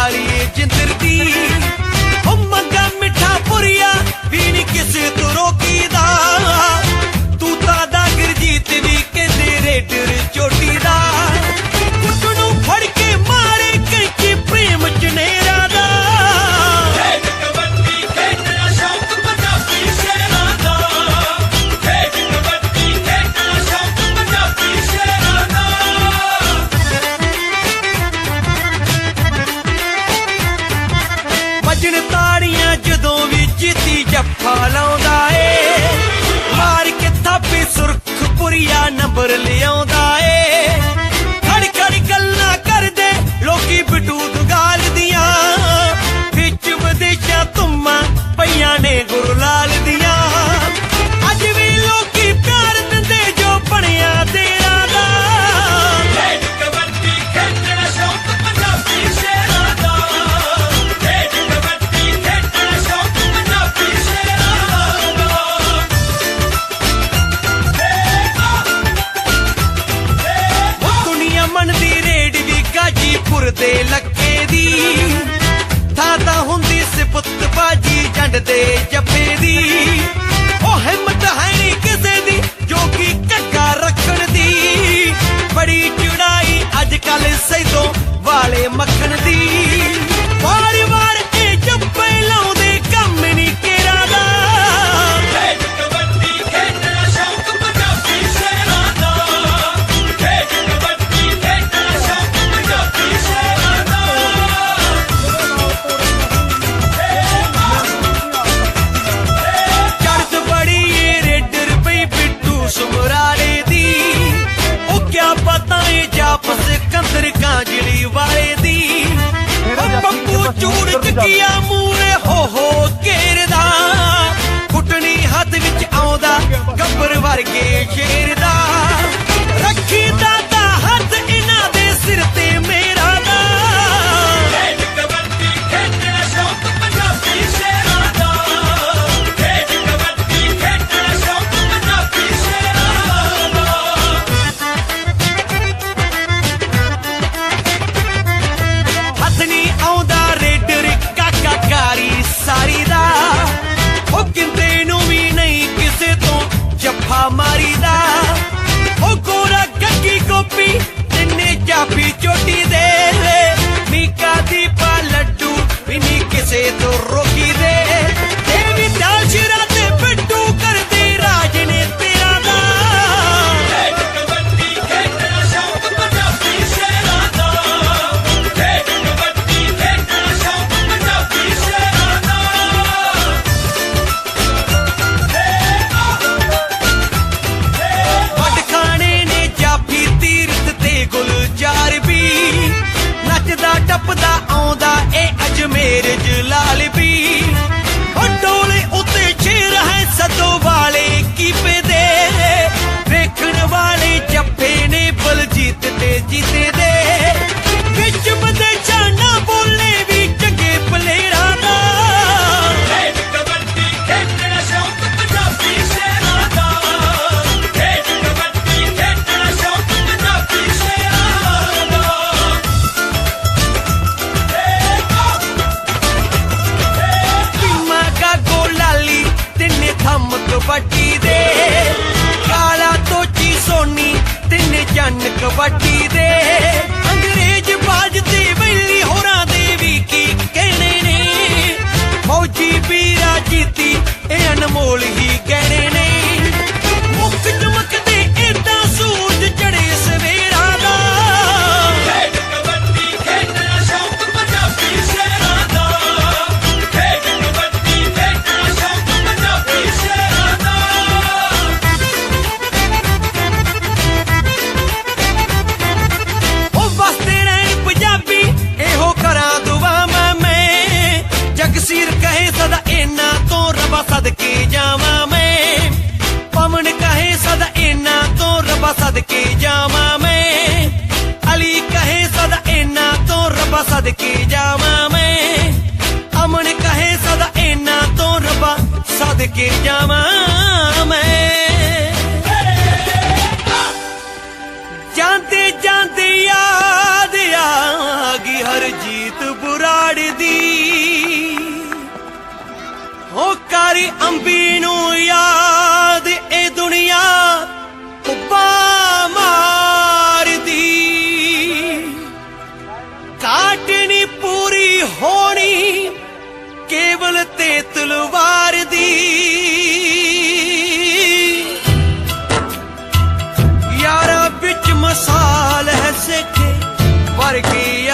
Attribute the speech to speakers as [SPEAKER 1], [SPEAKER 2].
[SPEAKER 1] காளியே செந்திருத்தி negro ਪਿੰਡ ਦੀ ਉਹ ਹਿੰਮਤ ਹੈ ਕਿਸੇ ਦੀ, ਜੋ ਕਿ ਕੱਗਾ ਰੱਖਣ ਦੀ। ਬੜੀ ਚੁੜਾਈ ਅੱਜ ਕੱਲ ਸੈਦੋਂ ਵਾਲੇ ਮੱਖਣ ਦੀ। you made it. ਹਨ ਕਬੱਡੀ ਦੇ ਰੱਬਾ ਸਦਕੇ ਜਾਵਾਂ ਮੈਂ। ਅਮਨ ਕਹੇ ਸਦਾ ਇਹਨਾਂ ਤੋਂ ਰੱਬਾ ਸਦਕੇ ਜਾਵਾਂ ਮੈਂ। ਜਾਂਦੇ ਜਾਂਦੇ ਯਾਦ ਆਗੀ ਗਈ ਹਰਜੀਤ ਬੁਰਾੜ ਦੀ। ਹੋ ਕਾਰੀ ਅੰਬੀ ਨੂੰ ਯਾਦ ਹੋਣੀ ਕੇਵਲ ਤੇ ਤਲਵਾਰ ਦੀ। ਯਾਰਾ ਵਿੱਚ ਮਸਾਲ ਹੈ ਸਿੱਖੇ ਵਰਗੀ